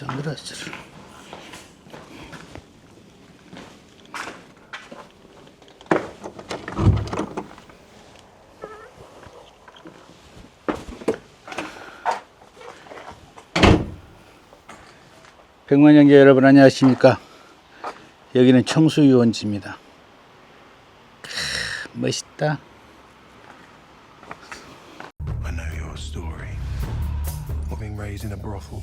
선글라스를. 백만영계 여러분 안녕하십니까? 여기는 청수유원지입니다. 크, 멋있다. I know your story. Being raised in a brothel.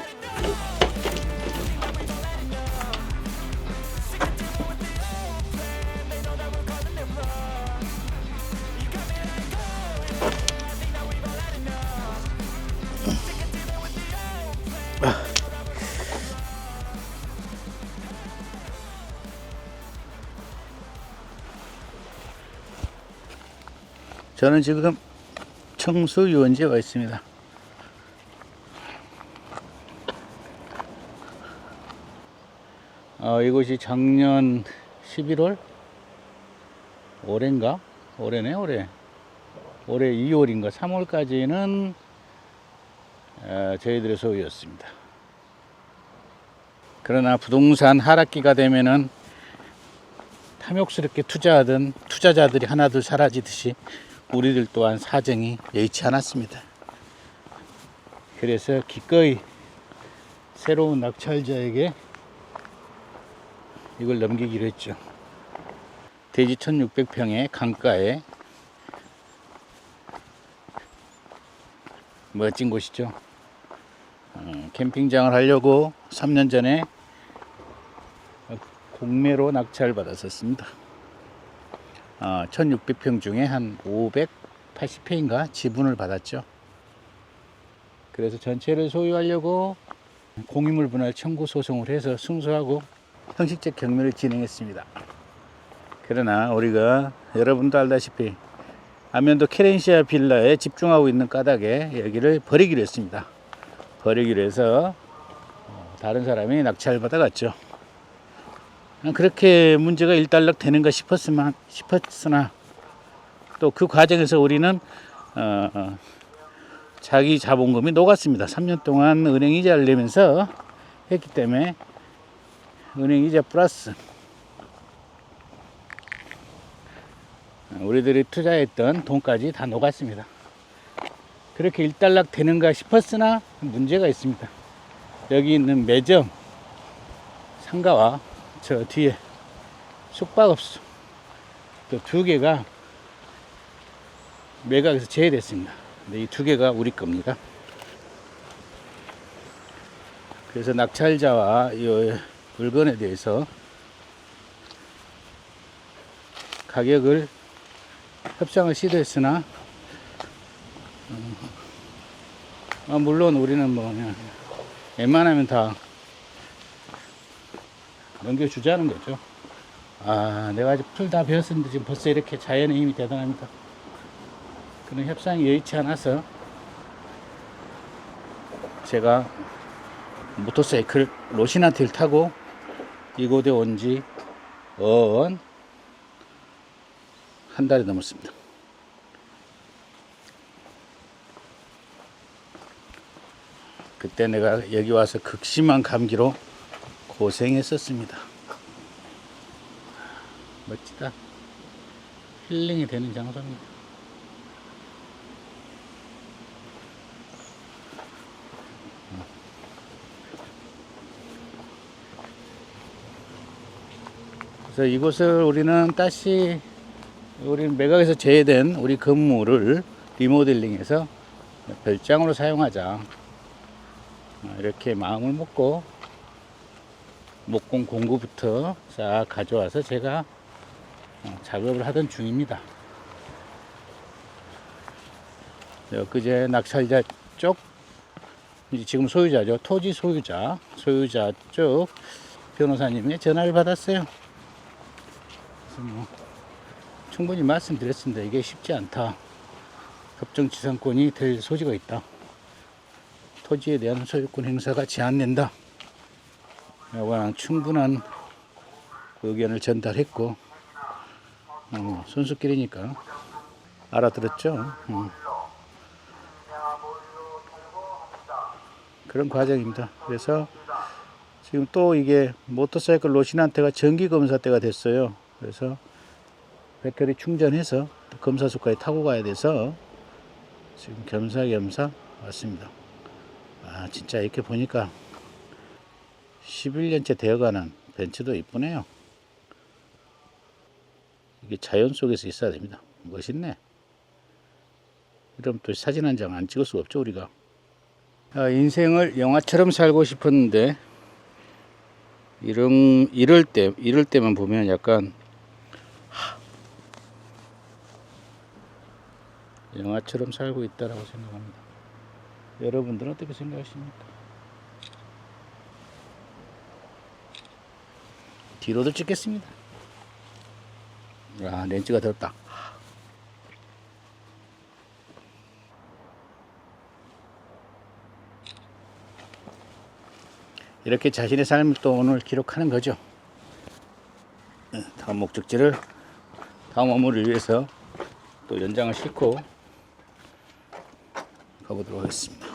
저는 지금 청수 유원지에 와 있습니다. 어, 이곳이 작년 11월? 올해인가? 올해네, 올해. 올해 2월인가 3월까지는 어, 저희들의 소유였습니다. 그러나 부동산 하락기가 되면은 탐욕스럽게 투자하던 투자자들이 하나둘 사라지듯이 우리들 또한 사정이 여의치 않았습니다. 그래서 기꺼이 새로운 낙찰자에게 이걸 넘기기로 했죠. 대지 1600평의 강가에 멋진 곳이죠. 어, 캠핑장을 하려고 3년 전에 공매로 낙찰 받았었습니다. 어, 1600평 중에 한 580평인가 지분을 받았죠. 그래서 전체를 소유하려고 공유물 분할 청구 소송을 해서 승소하고 형식적 경매를 진행했습니다. 그러나 우리가 여러분도 알다시피 안면도 케렌시아 빌라에 집중하고 있는 까닭에 여기를 버리기로 했습니다. 버리기로 해서 어, 다른 사람이 낙찰 받아갔죠. 그렇게 문제가 일단락 되는가 싶었으나, 싶었으나 또 그 과정에서 우리는 어, 어, 자기 자본금이 녹았습니다. 3년 동안 은행 이자를 내면서 했기 때문에 은행 이자 플러스 우리들이 투자했던 돈까지 다 녹았습니다. 그렇게 일단락 되는가 싶었으나 문제가 있습니다. 여기 있는 매점 상가와 저 뒤에 숙박업소 또두 개가 매각에서 제외됐습니다. 이 두 개가 우리 겁니다. 그래서 낙찰자와 이 물건에 대해서 가격을 협상을 시도했으나 어, 아, 물론 우리는 뭐 그냥 웬만하면 다 넘겨주자는 거죠. 아, 내가 아직 풀 다 배웠었는데 지금 벌써 이렇게 자연의 힘이 대단합니다. 그런 협상이 여의치 않아서 제가 모터사이클 로시나티를 타고 이곳에 온지언한 달이 넘었습니다. 그때 내가 여기 와서 극심한 감기로 고생했었습니다. 멋지다. 힐링이 되는 장소입니다. 그래서 이곳을 우리는 다시 우리 매각에서 제외된 우리 건물을 리모델링해서 별장으로 사용하자. 어, 이렇게 마음을 먹고 목공 공구부터 싹 가져와서 제가 어, 작업을 하던 중입니다. 그제 낙찰자 쪽 지금 소유자죠 토지 소유자 소유자 쪽 변호사님의 전화를 받았어요. 뭐 충분히 말씀드렸습니다. 이게 쉽지 않다. 협정지상권이 될 소지가 있다. 토지에 대한 소유권 행사가 제한된다. 하는 충분한 의견을 전달했고, 어, 선수끼리니까 알아들었죠. 음. 그런 과정입니다. 그래서 지금 또 이게 모터사이클 로신한테가 정기 검사 때가 됐어요. 그래서 배터리 충전해서 또 검사소까지 타고 가야 돼서 지금 겸사겸사 왔습니다. 아 진짜 이렇게 보니까 11년째 되어가는 벤츠도 이쁘네요. 이게 자연 속에서 있어야 됩니다. 멋있네. 이러면 또 사진 한 장 안 찍을 수 없죠 우리가. 아, 인생을 영화처럼 살고 싶었는데 이런 이럴 때 이럴 때만 보면 약간 영화처럼 살고 있다라고 생각합니다. 여러분들은 어떻게 생각하십니까? 뒤로도 찍겠습니다. 아, 렌즈가 들었다. 이렇게 자신의 삶을 또 오늘 기록하는 거죠. 네, 다음 목적지를 다음 업무를 위해서 또 연장을 싣고 가보도록 하겠습니다.